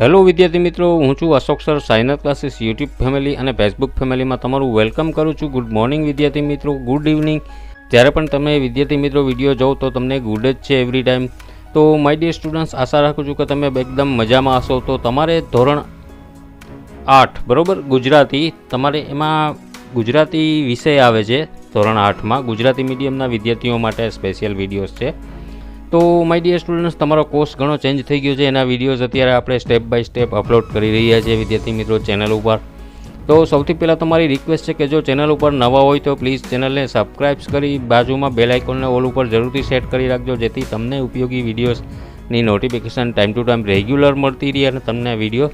Hello વિદ્યાર્થી મિત્રો, હું છું Ashok sir, Sainath classes, YouTube family અને ફેસબુક ફેમિલીમાં તમારું વેલકમ કરું છું. ગુડ મોર્નિંગ વિદ્યાર્થી મિત્રો, ગુડ ઇવનિંગ. જ્યારે પણ તમે વિદ્યાર્થી મિત્રો વીડિયો જોવો તો તમને ગુડ જ છે એવરી ટાઈમ. તો માય ડિયર સ્ટુડન્ટ્સ, આશા રાખું છું કે તમે એકદમ મજામાં હશો. તો તમારે ધોરણ આઠ, બરાબર? ગુજરાતી. તમારે એમાં ગુજરાતી વિષય આવે છે ધોરણ આઠમાં. ગુજરાતી મીડિયમના વિદ્યાર્થીઓ માટે સ્પેશિયલ વિડીયોઝ છે. તો માય ડિયર સ્ટુડન્ટ્સ તમારો કોર્સ ઘણો ચેન્જ થઈ ગયો છે. એના વિડીયોઝ અત્યારે આપણે સ્ટેપ બાય સ્ટેપ અપલોડ કરી રહ્યા છીએ, વિદ્યાર્થી મિત્રો ચેનલ ઉપર. તો, સૌથી પહેલાં તમારી રિક્વેસ્ટ છે કે જો ચેનલ ઉપર નવા હોય તો પ્લીઝ ચેનલને સબસ્ક્રાઇબ કરી, બાજુમાં બેલ આઇકોનને ઓલ ઉપર જરૂરથી સેટ કરી રાખજો, જેથી તમને ઉપયોગી વિડીયોઝની notification time to time regular મળતી રહે અને તમને વીડિયો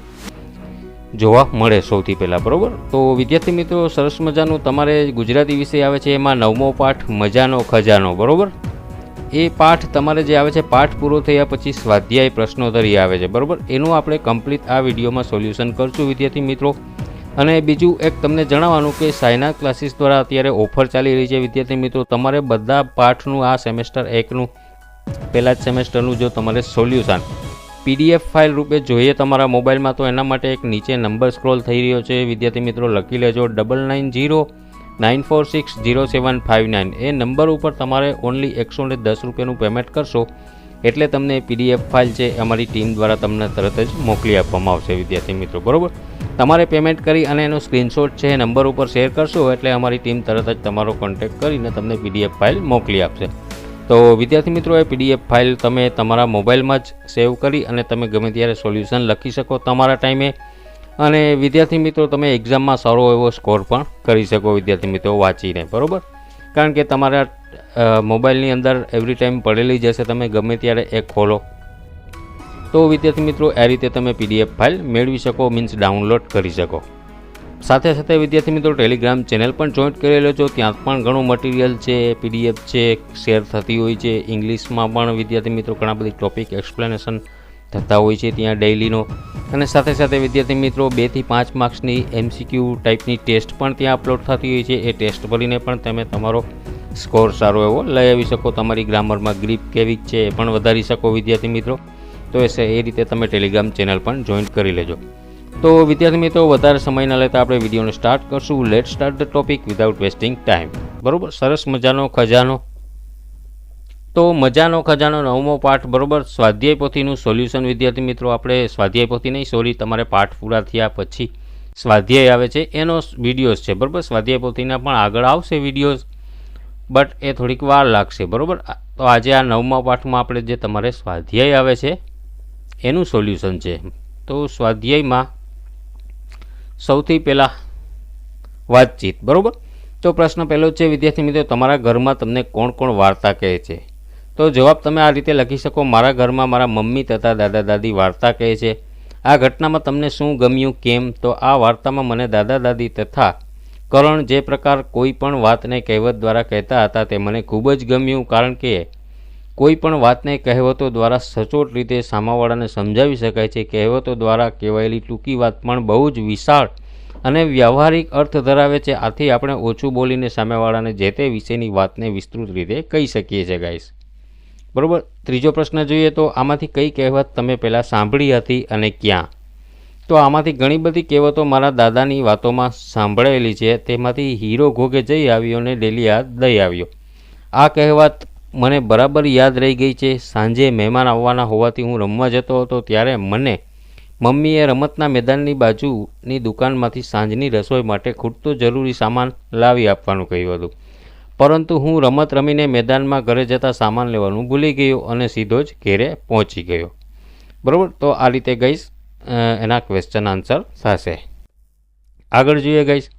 જોવા મળે સૌથી પહેલાં, બરાબર? તો, વિદ્યાર્થી મિત્રો, સરસ મજાનું તમારે ગુજરાતી વિષય આવે છે, એમાં નવમો પાઠ મજાનો ખજાનો, બરાબર? એ પાઠ તમારે જે આવે છે, પાઠ પૂરો થયા પછી સ્વાધ્યાય પ્રશ્નોત્તરી આવે છે, બરાબર? એનું આપણે કમ્પ્લીટ આ વિડીયોમાં સોલ્યુશન કરશું વિદ્યાર્થી મિત્રો. અને બીજું એક તમને જણાવવાનું કે સાયના ક્લાસીસ દ્વારા અત્યારે ઓફર ચાલી રહી છે વિદ્યાર્થી મિત્રો. તમારે બધા પાઠનું આ સેમેસ્ટર એકનું, પહેલાં જ સેમેસ્ટરનું જો તમારે સોલ્યુશન પીડીએફ ફાઇલ રૂપે જોઈએ તમારા મોબાઈલમાં તો એના માટે એક નીચે નંબર સ્ક્રોલ થઈ રહ્યો છે. વિદ્યાર્થી મિત્રો, લખી લેજો double nine zero nine four six zero seven five nine એ નંબર ઉપર તમારે ઓનલી એકસો ને દસ રૂપિયાનું પેમેન્ટ કરશો એટલે તમને પીડીએફ ફાઇલ છે અમારી ટીમ દ્વારા તમને તરત જ મોકલી આપવામાં આવશે વિદ્યાર્થી મિત્રો બરાબર તમારે પેમેન્ટ કરી અને એનો સ્ક્રીનશોટ છે નંબર ઉપર શેર કરશો એટલે અમારી ટીમ તરત જ તમારો કોન્ટેક્ટ કરીને તમને પીડીએફ ફાઇલ મોકલી આપશે તો વિદ્યાર્થી મિત્રો એ પીડીએફ ફાઇલ તમે તમારા મોબાઈલમાં જ સેવ કરી અને તમે ગમે ત્યારે સોલ્યુશન લખી શકો તમારા ટાઈમે અને વિદ્યાર્થી મિત્રો, તમે એક્ઝામમાં સારો એવો સ્કોર પણ કરી શકો વિદ્યાર્થી મિત્રો વાંચીને, બરાબર? કારણ કે તમારા મોબાઈલની અંદર એવરી ટાઈમ પડેલી જશે તમે ગમે ત્યારે એ ખોલો. તો વિદ્યાર્થી મિત્રો, આ રીતે તમે પીડીએફ ફાઇલ મેળવી શકો મીન્સ ડાઉનલોડ કરી શકો. સાથે સાથે વિદ્યાર્થી મિત્રો ટેલિગ્રામ ચેનલ પણ જોઈન્ટ કરેલો છો, ત્યાં પણ ઘણું મટીરિયલ છે પીડીએફ છે શેર થતી હોય છે. ઇંગ્લિશમાં પણ વિદ્યાર્થી મિત્રો ઘણા બધી ટોપિક એક્સપ્લેનેશન થતા હોય છે ત્યાં ડેઇલીનો અને સાથે સાથે વિદ્યાર્થી મિત્રો બેથી પાંચ માર્ક્સની એમસીક્યુ ટાઈપની ટેસ્ટ પણ ત્યાં અપલોડ થતી હોય છે. એ ટેસ્ટ ભરીને પણ તમે તમારો સ્કોર સારો એવો લઈ આવી શકો. તમારી ગ્રામરમાં ગ્રીપ કેવી છે એ પણ વધારી શકો વિદ્યાર્થી મિત્રો. તો એ એ રીતે તમે ટેલિગ્રામ ચેનલ પણ જોઈન કરી લેજો. તો વિદ્યાર્થી મિત્રો, વધારે સમય ન લેતા આપણે વિડીયોને સ્ટાર્ટ કરશું. Let start the topic without wasting time બરોબર? સરસ મજાનો ખજાનો તો મજાનો ખજાનો નવમો પાઠ, બરોબર? સ્વાધ્યાય પોથીનું સોલ્યુશન વિદ્યાર્થી મિત્રો, આપણે સ્વાધ્યાય પોથી નહીં સોરી તમારે પાઠ પૂરા થયા પછી સ્વાધ્યાય આવે છે, એનો વિડીયોઝ છે, બરાબર? સ્વાધ્યાય પોથીના પણ આગળ આવશે વિડીયોઝ બટ એ થોડીક વાર લાગશે, બરાબર? તો આજે આ નવમા પાઠમાં આપણે જે તમારે સ્વાધ્યાય આવે છે, એનું સોલ્યુશન છે. તો સ્વાધ્યાયમાં સૌથી પહેલાં વાતચીત, બરાબર? તો પ્રશ્ન પહેલો છે, વિદ્યાર્થી મિત્રો, તમારા ઘરમાં તમને કોણ કોણ વાર્તા કહે છે? તો જવાબ તમે આ રીતે લખી શકો, મારા ઘરમાં મારા મમ્મી તથા દાદા દાદી વાર્તા કહે છે. આ ઘટનામાં તમને શું ગમ્યું, કેમ તો આ વાર્તામાં મને દાદા દાદી તથા કરણ જે પ્રકાર કોઈ પણ વાતને કહેવત દ્વારા કહેતા હતા તે મને ખૂબ જ ગમ્યું, કારણ કે કોઈ પણ વાતને કહેવતો દ્વારા સચોટ રીતે સામાવાળાને સમજાવી શકાય છે. કહેવતો દ્વારા કહેવાયેલી ટૂંકી વાત પણ બહુ જ વિશાળ અને વ્યવહારિક અર્થ ધરાવે છે. આથી આપણે ઓછું બોલીને સામેવાળાને જે તે વિષયની વાતને વિસ્તૃત રીતે કહી શકીએ છીએ ગાઈસ બરાબર? ત્રીજો પ્રશ્ન જોઈએ તો આમાંથી કઈ કહેવત તમે પહેલાં સાંભળી હતી અને ક્યાં? તો આમાંથી ઘણી બધી કહેવતો મારા દાદાની વાતોમાં સાંભળેલી છે. તેમાંથી હીરો ઘોગે જઈ આવ્યો અને ડેલિયા દઈ આવ્યો. આ કહેવત મને બરાબર યાદ રહી ગઈ છે. સાંજે મહેમાન આવવાના હોવાથી હું રમવા જતો હતો ત્યારે મને મમ્મીએ રમતના મેદાનની બાજુની દુકાનમાંથી સાંજની રસોઈ માટે ખૂટતો જરૂરી સામાન લાવી આપવાનું કહ્યું હતું. પરંતુ હું રમત રમીને મેદાનમાં ઘરે જતા સામાન લેવાનું ભૂલી ગયો અને સીધો જ ઘેરે પહોંચી ગયો. બરાબર? તો આ રીતે ગઈશ. એના ક્વેશ્ચન આન્સર થશે. આગળ જોઈએ ગઈશ.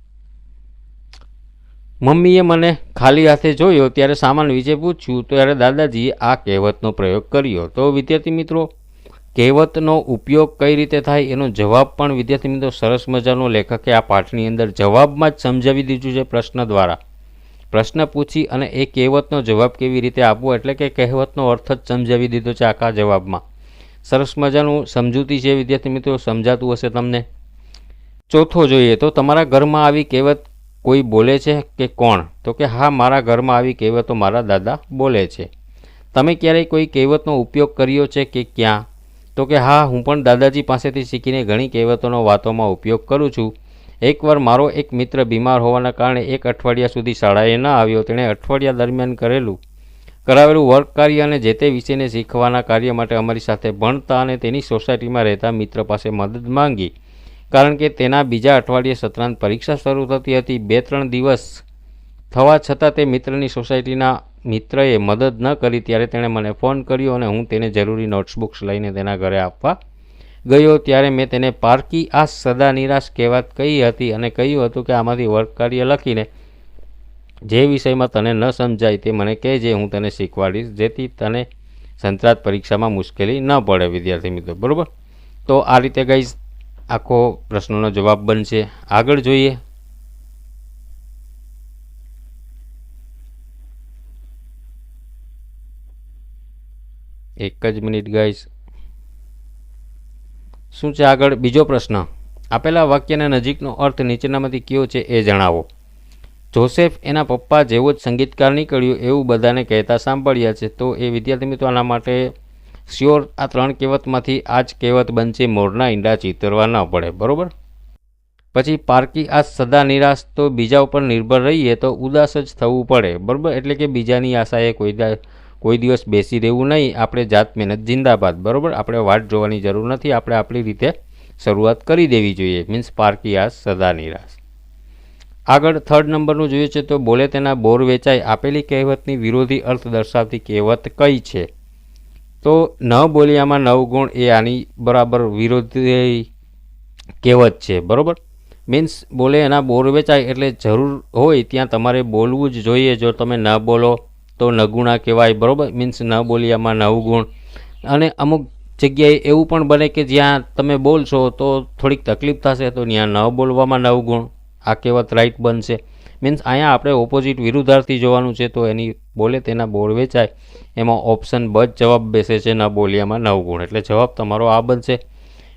મમ્મીએ મને ખાલી હાથે જોયો ત્યારે સામાન વિશે પૂછ્યું ત્યારે દાદાજીએ આ કહેવતનો પ્રયોગ કર્યો. તો વિદ્યાર્થી મિત્રો, કહેવતનો ઉપયોગ કઈ રીતે થાય એનો જવાબ પણ વિદ્યાર્થી મિત્રો સરસ મજાનો લેખકે આ પાઠની અંદર જવાબમાં જ સમજાવી દીધું છે પ્રશ્ન દ્વારા. પ્રશ્ન પૂછી અને એ કહેવતનો જવાબ કેવી રીતે આપવો એટલે કે કહેવતનો અર્થ જ સમજાવી દીધો છે આખા જવાબમાં. સરસ મજાનું સમજૂતી છે, વિદ્યાર્થી મિત્રો, સમજાતું હશે તમને. ચોથો જોઈએ તો તમારા ઘરમાં આવી કહેવત કોઈ બોલે છે કે કોણ? તો કે હા, મારા ઘરમાં આવી કહેવતો મારા દાદા બોલે છે. તમે ક્યારેય કોઈ કહેવતનો ઉપયોગ કર્યો છે કે ક્યાં? તો કે હા, હું પણ દાદાજી પાસેથી શીખીને ઘણી કહેવતોનો વાતોમાં ઉપયોગ કરું છું. એકવાર મારો એક મિત્ર બીમાર હોવાના કારણે એક અઠવાડિયા સુધી શાળાએ ન આવ્યો. તેણે અઠવાડિયા દરમિયાન કરેલું, કરાવેલું વર્ક કાર્ય અને જે તે વિષયને શીખવાના કાર્ય માટે અમારી સાથે ભણતા અને તેની સોસાયટીમાં રહેતા મિત્ર પાસે મદદ માંગી. કારણ કે તેના બીજા અઠવાડિયે સત્રાંત પરીક્ષા શરૂ થતી હતી. બે ત્રણ દિવસ થવા છતાં તે મિત્રની સોસાયટીના મિત્રએ મદદ ન કરી. ત્યારે તેણે મને ફોન કર્યો અને હું તેને જરૂરી નોટ્સબુક્સ લઈને તેના ઘરે આપવા ગયો ત્યારે મેં તેને પારકી આ સદા નિરાશ કહેવાત કહી હતી અને કહ્યું હતું કે આમાંથી વર્ક કાર્ય લખીને જે વિષયમાં તને ન સમજાય તે મને કહેજે, હું તને શીખવાડીશ, જેથી તને સંતરાત પરીક્ષામાં મુશ્કેલી ન પડે, વિદ્યાર્થી મિત્રો, બરાબર? તો આ રીતે ગઈ આખો પ્રશ્નનો જવાબ બનશે. આગળ જોઈએ. એક જ મિનિટ ગાઈસ શું છે આગળ? બીજો પ્રશ્ન. આપેલા વાક્યના નજીકનો અર્થ નીચેનામાંથી કયો છે એ જણાવો. જોસેફ એના પપ્પા જેવો જ સંગીતકાર નીકળ્યું એવું બધાને કહેતા સાંભળ્યા છે. તો એ વિદ્યાર્થી મિત્રો, આના માટે શ્યોર આ ત્રણ કહેવતમાંથી આ જ કહેવત બનશે. મોરના ઈંડા ચીતરવા ન પડે. બરાબર? પછી પારકી આ સદા નિરાશ તો બીજા ઉપર નિર્ભર રહીએ તો ઉદાસ જ થવું પડે. બરાબર? એટલે કે બીજાની આશાએ કોઈ કોઈ દિવસ બેસી રહેવું નહીં. આપણે જાત મહેનત જિંદાબાદ, બરાબર? આપણે વાટ જોવાની જરૂર નથી. આપણે આપણી રીતે શરૂઆત કરી દેવી જોઈએ. મીન્સ પારકી આસ સદા નિરાશ. આગળ થર્ડ નંબરનું જોઈએ છે તો બોલે તેના બોર વેચાય આપેલી કહેવતની વિરોધી અર્થ દર્શાવતી કહેવત કઈ છે? તો ન બોલિયામાં નવ ગુણ એ આની બરાબર વિરોધી કહેવત છે, બરાબર? મીન્સ બોલે એના બોર વેચાય એટલે જરૂર હોય ત્યાં તમારે બોલવું જ જોઈએ. જો તમે ન બોલો તો નગુણા કહેવાય, બરાબર? મીન્સ ન બોલ્યામાં નવ ગુણ. અને અમુક જગ્યાએ એવું પણ બને કે જ્યાં તમે બોલશો તો થોડીક તકલીફ થશે, તો ત્યાં ન બોલવામાં નવ ગુણ. આ કહેવત રાઈટ બનશે. મીન્સ અહીંયા આપણે ઓપોઝિટ વિરુદ્ધાર્થી જોવાનું છે, તો એની બોલે તેના બોળ વેચાય. એમાં ઓપ્શન બ જવાબ બેસે છે, ન બોલિયામાં નવ ગુણ. એટલે જવાબ તમારો આ બનશે.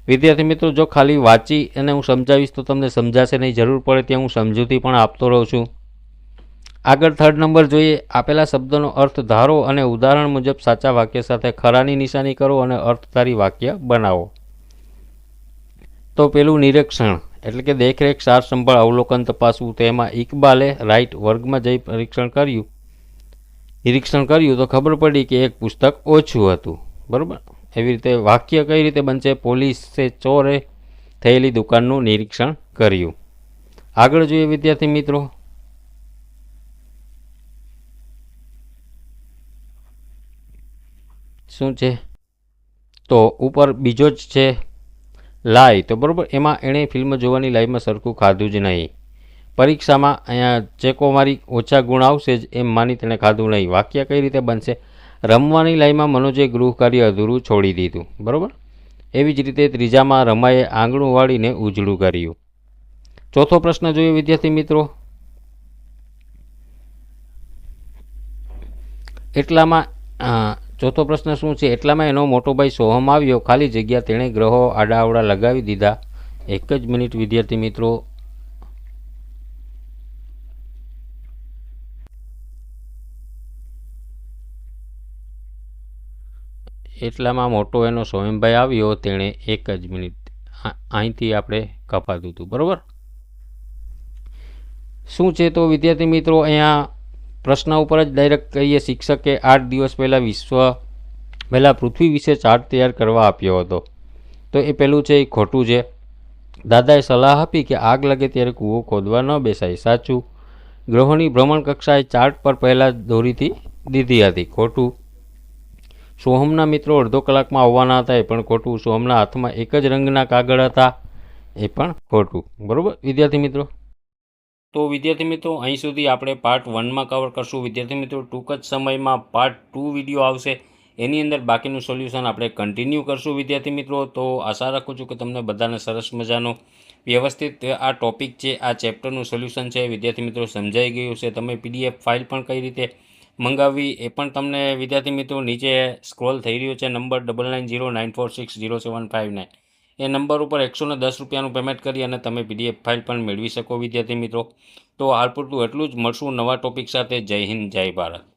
વિદ્યાર્થી મિત્રો, જો ખાલી વાંચી અને હું સમજાવીશ તો તમને સમજાશે નહીં. જરૂર પડે ત્યાં હું સમજૂતી પણ આપતો રહું છું. આગળ થર્ડ નંબર જોઈએ. આપેલા શબ્દનો અર્થ ધારો અને ઉદાહરણ મુજબ સાચા વાક્ય સાથે ખરાની નિશાની કરો અને અર્થધારી વાક્ય બનાવો. તો પેલું નિરીક્ષણ, એટલે કે દેખરેખ સાર સંભાળ અવલોકન તપાસવું તેમાં ઇકબાલે રાઇટ વર્ગમાં જઈ પરીક્ષણ કર્યું. નિરીક્ષણ કર્યું તો ખબર પડી કે એક પુસ્તક ઓછું હતું. બરાબર? એવી રીતે વાક્ય કઈ રીતે બનશે? પોલીસે ચોરે થયેલી દુકાનનું નિરીક્ષણ કર્યું. આગળ જોઈએ વિદ્યાર્થી મિત્રો શું છે? તો ઉપર બીજો જ છે લાય તો બરાબર, એમાં એણે ફિલ્મ જોવાની લાઈવમાં સરખું ખાધું જ નહીં. પરીક્ષામાં અહીંયા ચેકો મારી ઓછા ગુણ આવશે જ એમ માની તેણે ખાધું નહીં. વાક્ય કઈ રીતે બનશે? રમવાની લાઈમાં મનોજે ગૃહ કાર્ય અધૂરું છોડી દીધું. બરાબર? એવી જ રીતે ત્રીજામાં રમાએ આંગણું વાળીને ઉજળું કર્યું. ચોથો પ્રશ્ન જોઈએ વિદ્યાર્થી મિત્રો. એટલામાં ચોથો પ્રશ્ન શું છે? એટલામાં એનો મોટો ભાઈ સોહમ આવ્યો. ખાલી જગ્યા તેણે ગ્રહો આડાઅવડા લગાવી દીધા. એક જ મિનિટ, વિદ્યાર્થી મિત્રો. એટલામાં મોટો એનો સોયમભાઈ આવ્યો, તેણે એક જ મિનિટ. અહીંથી આપણે કપાતું હતું. બરાબર? શું છે તો વિદ્યાર્થી મિત્રો, અહીંયા પ્રશ્ન ઉપર જ ડાયરેક્ટ કહીએ, શિક્ષકે આઠ દિવસ પહેલાં વિશ્વ, પહેલાં પૃથ્વી વિશે ચાર્ટ તૈયાર કરવા આપ્યો હતો. તો એ પહેલું છે, એ ખોટું છે. દાદાએ સલાહ આપી કે આગ લાગે ત્યારે કૂવો ખોદવા ન બેસાય, સાચું. ગ્રહોની ભ્રમણ કક્ષાએ ચાર્ટ પર પહેલાં દોરીથી દીધી હતી, ખોટું. સોહમના મિત્રો અડધો કલાકમાં આવવાના હતા, એ પણ ખોટું. સોહમના હાથમાં એક જ રંગના કાગળ હતા, એ પણ ખોટું. બરાબર? વિદ્યાર્થી મિત્રો તો વિદ્યાર્થી મિત્રો, અહીં સુધી આપણે પાર્ટ વનમાં કવર કરશું. વિદ્યાર્થી મિત્રો, ટૂંક જ સમયમાં પાર્ટ ટુ વીડિયો આવશે. એની અંદર બાકીનું સોલ્યુશન આપણે કન્ટિન્યુ કરશું વિદ્યાર્થી મિત્રો. તો આશા રાખું છું કે તમને બધાને સરસ મજાનો વ્યવસ્થિત આ ટોપિક છે, આ ચેપ્ટરનું સોલ્યુશન છે. વિદ્યાર્થી મિત્રો, સમજાઈ ગયું છે. તમે પીડીએફ ફાઇલ પણ કઈ રીતે મંગાવવી એ પણ તમને વિદ્યાર્થી મિત્રો નીચે સ્ક્રોલ થઈ રહ્યો છે. Number double nine zero nine four six zero seven five nine એ નંબર ઉપર એકસો ને દસ રૂપિયાનું પેમેન્ટ કરી અને તમે પીડીએફ ફાઇલ પણ મેળવી શકો, વિદ્યાર્થી મિત્રો. તો હાલ પૂરતું એટલું જ. મળશું નવા ટોપિક સાથે. જય હિન્દ, જય ભારત.